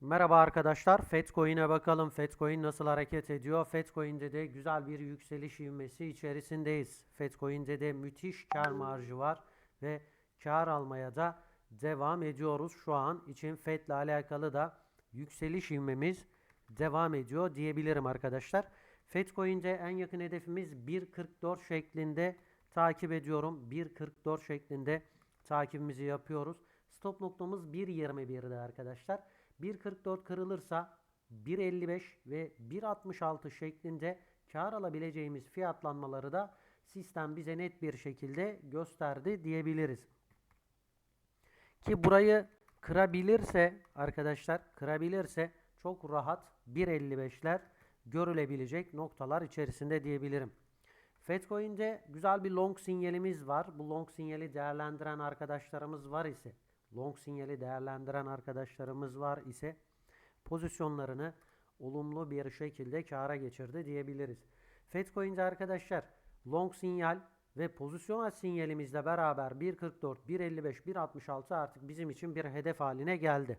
Merhaba arkadaşlar. Fedcoin'e bakalım. Fedcoin nasıl hareket ediyor? Fedcoin'de de güzel bir yükseliş ivmesi içerisindeyiz. Fedcoin'de de müthiş kar marjı var ve kar almaya da devam ediyoruz. Şu an için Fed ile alakalı da yükseliş ivmemiz devam ediyor diyebilirim arkadaşlar. Fedcoin'de en yakın hedefimiz 1.44 şeklinde takip ediyorum. 1.44 şeklinde takibimizi yapıyoruz. Stop noktamız 1.21'de arkadaşlar. 1.44 kırılırsa 1.55 ve 1.66 şeklinde kar alabileceğimiz fiyatlanmaları da sistem bize net bir şekilde gösterdi diyebiliriz. Ki burayı kırabilirse arkadaşlar kırabilirse çok rahat 1.55'ler görülebilecek noktalar içerisinde diyebilirim. Fedcoin'de güzel bir long sinyalimiz var. Bu long sinyali değerlendiren arkadaşlarımız var ise long sinyali değerlendiren arkadaşlarımız var ise pozisyonlarını olumlu bir şekilde kâra geçirdi diyebiliriz. Fedcoin'de arkadaşlar long sinyal ve pozisyon aç sinyalimizle beraber 1.44, 1.55, 1.66 artık bizim için bir hedef haline geldi.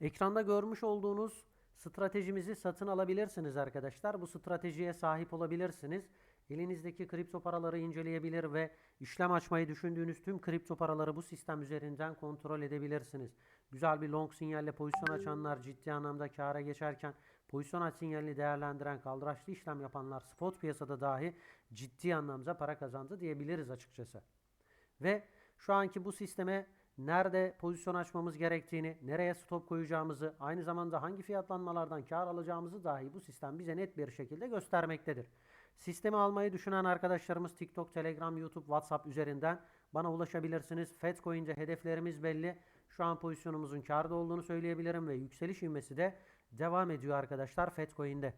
Ekranda görmüş olduğunuz stratejimizi satın alabilirsiniz arkadaşlar. Bu stratejiye sahip olabilirsiniz. Elinizdeki kripto paraları inceleyebilir ve işlem açmayı düşündüğünüz tüm kripto paraları bu sistem üzerinden kontrol edebilirsiniz. Güzel bir long sinyalle pozisyon açanlar ciddi anlamda kâra geçerken pozisyon aç sinyalini değerlendiren kaldıraçlı işlem yapanlar spot piyasada dahi ciddi anlamda para kazandı diyebiliriz açıkçası. Ve şu anki bu sisteme nerede pozisyon açmamız gerektiğini, nereye stop koyacağımızı, aynı zamanda hangi fiyatlanmalardan kar alacağımızı dahi bu sistem bize net bir şekilde göstermektedir. Sistemi almayı düşünen arkadaşlarımız TikTok, Telegram, YouTube, WhatsApp üzerinden bana ulaşabilirsiniz. Fedcoin'de hedeflerimiz belli. Şu an pozisyonumuzun karda olduğunu söyleyebilirim ve yükseliş ivmesi de devam ediyor arkadaşlar Fedcoin'de.